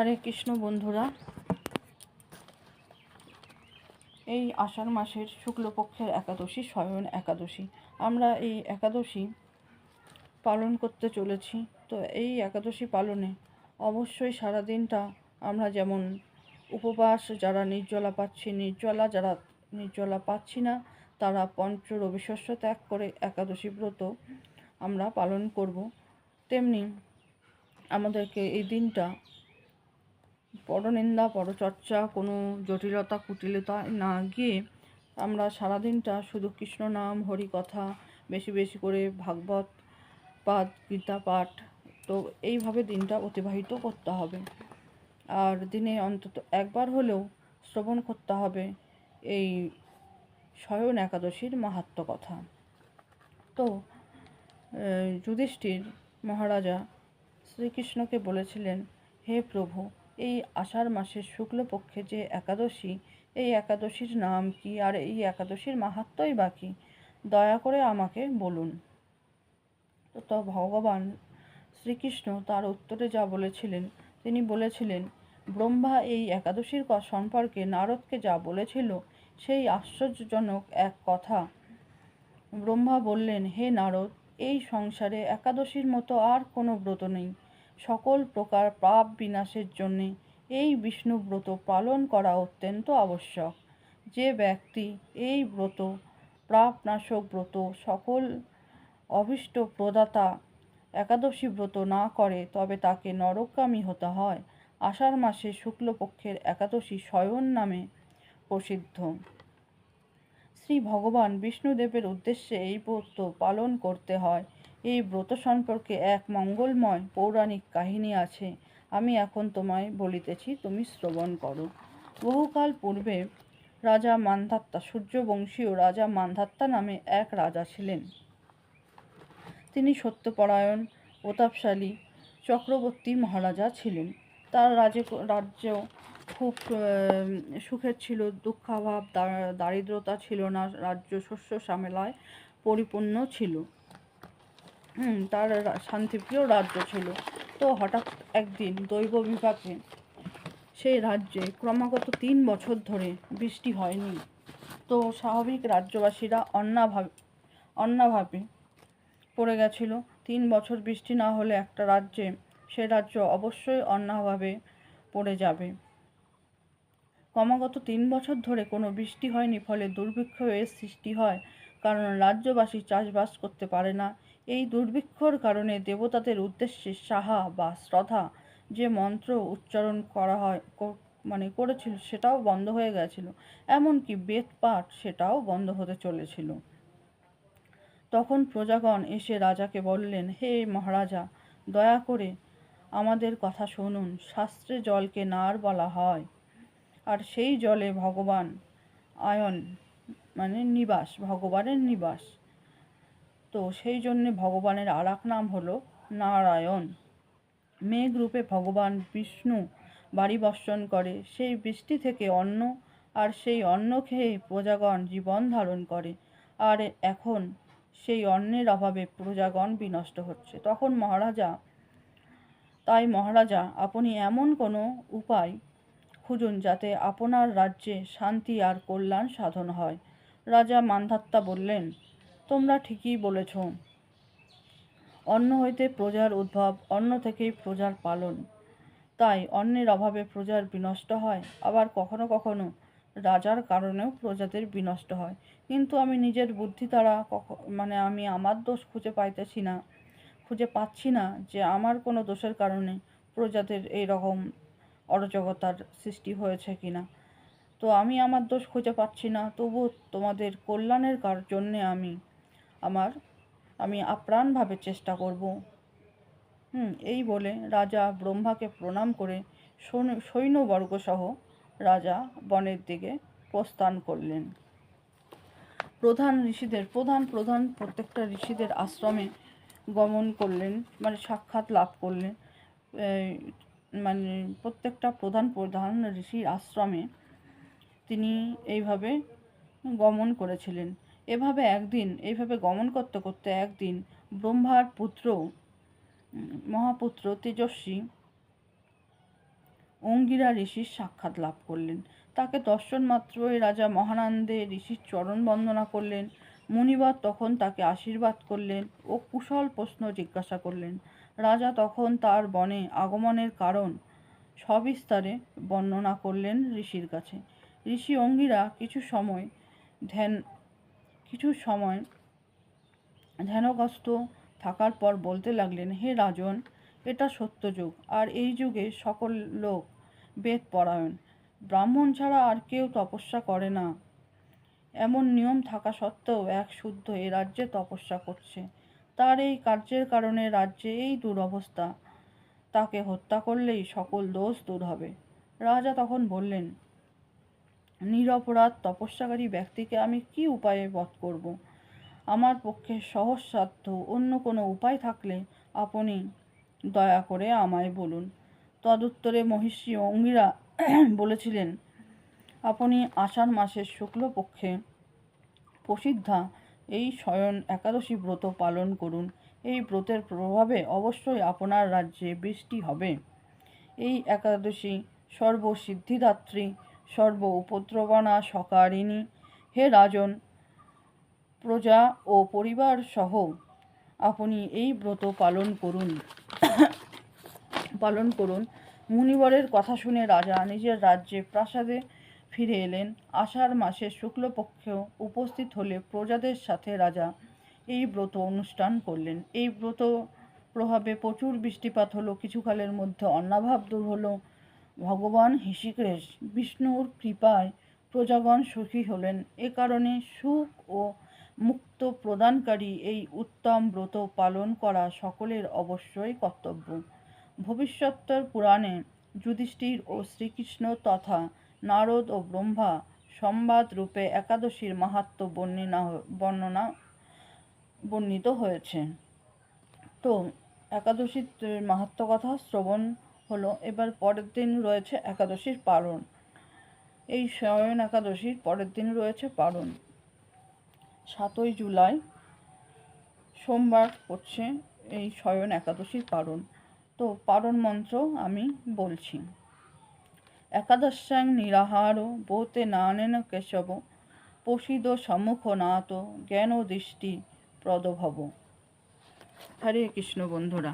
হরে কৃষ্ণ বন্ধুরা। এই আষাঢ় মাসের শুক্লপক্ষের একাদশী স্বয়ন একাদশী। আমরা এই একাদশী পালন করতে চলেছি। তো এই একাদশী পালনে অবশ্যই সারা দিনটা আমরা যেমন উপবাস, যারা নির্জলা পাচ্ছি, নির্জলা, যারা নির্জলা পাচ্ছি না, তারা পঞ্চ রবিশস্য ত্যাগ করে একাদশী ব্রত আমরা পালন করব। তেমনি আমাদেরকে এই দিনটা পরনিন্দা, পরচর্চা, কোনো জটিলতা কুটিলতায় না গিয়ে আমরা সারাদিনটা শুধু কৃষ্ণ নাম, হরি কথা, বেশি বেশি করে ভাগবত পাঠ, গীতা পাঠ, তো এইভাবে দিনটা অতিবাহিত করতে হবে। আর দিনে অন্তত একবার হলেও শ্রবণ করতে হবে এই স্বয়ন একাদশীর মাহাত্ম কথা। তো যুধিষ্ঠির মহারাজা শ্রীকৃষ্ণকে বলেছিলেন, হে প্রভু এই আষাঢ় মাসের শুক্লপক্ষে যে একাদশী, এই একাদশীর নাম কি আর এই একাদশীর মাহাত্মই বা কী? দয়া করে আমাকে বলুন। তো ভগবান শ্রীকৃষ্ণ তার উত্তরে যা বলেছিলেন, তিনি বলেছিলেন, ব্রহ্মা এই একাদশীর সম্পর্কে নারদকে যা বলেছিল, সেই আশ্চর্যজনক এক কথা। ব্রহ্মা বললেন, হে নারদ, এই সংসারে একাদশীর মতো আর কোনো ব্রত নেই। সকল প্রকার পাপ বিনাশের জন্যে এই বিষ্ণু ব্রত পালন করা অত্যন্ত আবশ্যক। যে ব্যক্তি এই ব্রত, পাপনাশক ব্রত, সকল অভীষ্ট প্রদাতা, একাদশী ব্রত না করে, তবে তাকে নরকামী হতে হয়। আষাঢ় মাসে শুক্লপক্ষের একাদশী শয়ন নামে প্রসিদ্ধ। শ্রী ভগবান বিষ্ণুদেবের উদ্দেশ্যে এই ব্রত পালন করতে হয়। এই ব্রত সম্পর্কে এক মঙ্গলময় পৌরাণিক কাহিনী আছে। আমি এখন তোমায় বলিতেছি, তুমি শ্রবণ করো। বহুকাল পূর্বে রাজা মান্ধাত্তা সূর্যবংশীয় রাজা মান্ধাত্তা নামে এক রাজা ছিলেন। তিনি সত্যপরায়ণ, প্রতাপশালী, চক্রবর্তী মহারাজা ছিলেন। তার রাজ্য রাজ্য খুব সুখের ছিল, দুঃখাভাব দারিদ্রতা ছিল না, রাজ্য শস্য শ্যামেলায় পরিপূর্ণ ছিল। হুম, তার শান্তিপ্রিয় রাজ্য ছিল। তো হঠাৎ একদিন দৈব বিভাগে সেই রাজ্যে ক্রমাগত তিন বছর ধরে বৃষ্টি হয়নি। তো স্বাভাবিক রাজ্যবাসীরা অন্নাভাবে অন্নাভাবে পড়ে গেছিল। তিন বছর বৃষ্টি না হলে একটা রাজ্যে, সে রাজ্য অবশ্যই অন্যাভাবে পড়ে যাবে। ক্রমাগত তিন বছর ধরে কোনো বৃষ্টি হয়নি, ফলে দুর্ভিক্ষ এর সৃষ্টি হয়, কারণ রাজ্যবাসী চাষবাস করতে পারে না। এই দুর্ভিক্ষর কারণে দেবতাদের উদ্দেশ্যে সাহা বা শ্রদ্ধা যে মন্ত্র উচ্চারণ করা হয় মানে করেছিল সেটাও বন্ধ হয়ে গেছিল। এমনকি বেদ পাঠ সেটাও বন্ধ হতে চলেছিল। তখন প্রজাগণ এসে রাজাকে বললেন, হে মহারাজা, দয়া করে আমাদের কথা শুনুন। শাস্ত্রে জলকে নার বলা হয় আর সেই জলে ভগবান আয়ন মানে নিবাস, ভগবানের নিবাস। তো সেই জন্যে ভগবানের আর নাম হলো নারায়ণ। মেঘ রূপে ভগবান বিষ্ণু বাড়ি বর্ষণ করে, সেই বৃষ্টি থেকে অন্ন আর সেই অন্ন খেয়ে প্রজাগণ জীবন ধারণ করে। আর এখন সেই অন্নের অভাবে প্রজাগণ বিনষ্ট হচ্ছে। তখন মহারাজা, তাই মহারাজা, আপনি এমন কোনো উপায় খুঁজুন যাতে আপনার রাজ্যে শান্তি আর কল্যাণ সাধন হয়। রাজা মান্ধাত্তা বললেন তোমরা ঠিকই বলেছ। অন্ন হইতে প্রজার উদ্ভব, অন্ন থেকেই প্রজার পালন। তাই অন্নের অভাবে প্রজার বিনষ্ট হয়, আবার কখনো কখনো রাজার কারণেও প্রজাদের বিনষ্ট হয়। কিন্তু আমি নিজের বুদ্ধি দ্বারা মানে আমি আমার দোষ খুঁজে পাইতেছি না, খুঁজে পাচ্ছি না যে আমার কোনো দোষের কারণে প্রজাদের এই রকম অরাজকতার সৃষ্টি হয়েছে কিনা। তো আমি আমার দোষ খুঁজে পাচ্ছি না, তবু তোমাদের কল্যাণের জন্যে আমি আমার, আমি আপ্রাণভাবে চেষ্টা করব। হুম, এই বলে রাজা ব্রহ্মাকে প্রণাম করে সৈন্য- সৈন্যবর্গসহ রাজা বনের দিকে প্রস্থান করলেন। প্রধান ঋষিদের, প্রধান প্রধান প্রত্যেকটা ঋষিদের আশ্রমে গমন করলেন মানে সাক্ষাৎ লাভ করলেন। মানে প্রত্যেকটা প্রধান প্রধান ঋষির আশ্রমে তিনি এইভাবে গমন করেছিলেন। এভাবে একদিন এইভাবে গমন করতে করতে একদিন ব্রহ্মার পুত্র মহাপুত্র তেজস্বী অঙ্গিরা ঋষির সাক্ষাৎ লাভ করলেন। তাকে দর্শন মাত্রই রাজা মহানন্দে ঋষির চরণ বন্দনা করলেন। মুনিবার তখন তাকে আশীর্বাদ করলেন ও কুশল প্রশ্ন জিজ্ঞাসা করলেন। রাজা তখন তার বনে আগমনের কারণ সবিস্তারে বর্ণনা করলেন ঋষির কাছে। ঋষি অঙ্গিরা কিছু সময় ধ্যান কিছু সময় ধ্যানগ্রস্ত থাকার পর বলতে লাগলেন, হে রাজন, এটা সত্য যুগ। আর এই যুগে সকল লোক বেদ পরায়ণ ব্রাহ্মণ ছাড়া আর কেউ তপস্যা করে না। এমন নিয়ম থাকা সত্ত্বেও এক শুদ্ধ এ রাজ্যে তপস্যা করছে। তার এই কার্যের কারণে রাজ্যে এই দুরবস্থা। তাকে হত্যা করলেই সকল দোষ দূর হবে। রাজা তখন বললেন নিরপরাধ তপস্যাকারী ব্যক্তিকে আমি কি উপায়ে বধ করব? আমার পক্ষে সহজ সহজসাধ্য অন্য কোনো উপায় থাকলে আপনি দয়া করে আমায় বলুন। তদুত্তরে মহিষী অঙ্গিরা বলেছিলেন, আপনি আষাঢ় মাসের শুক্লপক্ষে প্রসিদ্ধা এই শয়ন একাদশী ব্রত পালন করুন। এই ব্রতের প্রভাবে অবশ্যই আপনার রাজ্যে বৃষ্টি হবে। এই একাদশী সর্বসিদ্ধিদাত্রী সর্ব উপদ্রবনা সকারিণী। হে রাজন, প্রজা ও পরিবার সহ আপনি এই ব্রত পালন করুন। পালন করুন। মুনিবরের কথা শুনে রাজা নিজের রাজ্যে প্রাসাদে ফিরে এলেন। আষাঢ় মাসের শুক্লপক্ষেও উপস্থিত হলে প্রজাদের সাথে রাজা এই ব্রত অনুষ্ঠান করলেন। এই ব্রত প্রভাবে প্রচুর বৃষ্টিপাত হলো, কিছুকালের মধ্যে অন্নাভাব দূর হলো ভগবান হৃষিকেশ বিষ্ণুর কৃপায় প্রজাগণ সুখী হলেন। এ কারণে সুখ ও মুক্ত প্রদানকারী এই উত্তম ব্রত পালন করা সকলের অবশ্যই কর্তব্য। ভবিষ্যত্তর পুরাণে যুধিষ্ঠির ও শ্রীকৃষ্ণ তথা নারদ ও ব্রহ্মা সংবাদ রূপে একাদশীর মাহাত্ম্য বর্ণনা বর্ণনা বর্ণিত হয়েছে। তো, একাদশীর মাহাত্ম্য কথা শ্রবণ হলো। এবার পরের দিন রয়েছে একাদশীর পালন এই শয়ন একাদশীর পরের দিন রয়েছে পালন সাতই জুলাই, সোমবার পড়ছে এই শয়ন একাদশীর পালন তো পালন মন্ত্র আমি বলছি। একাদশ্যাং নিরাহার বোতে নানেন কেশব প্রসিদ সম্মুখ নাত জ্ঞান দৃষ্টি প্রদভব। হরে কৃষ্ণ বন্ধুরা।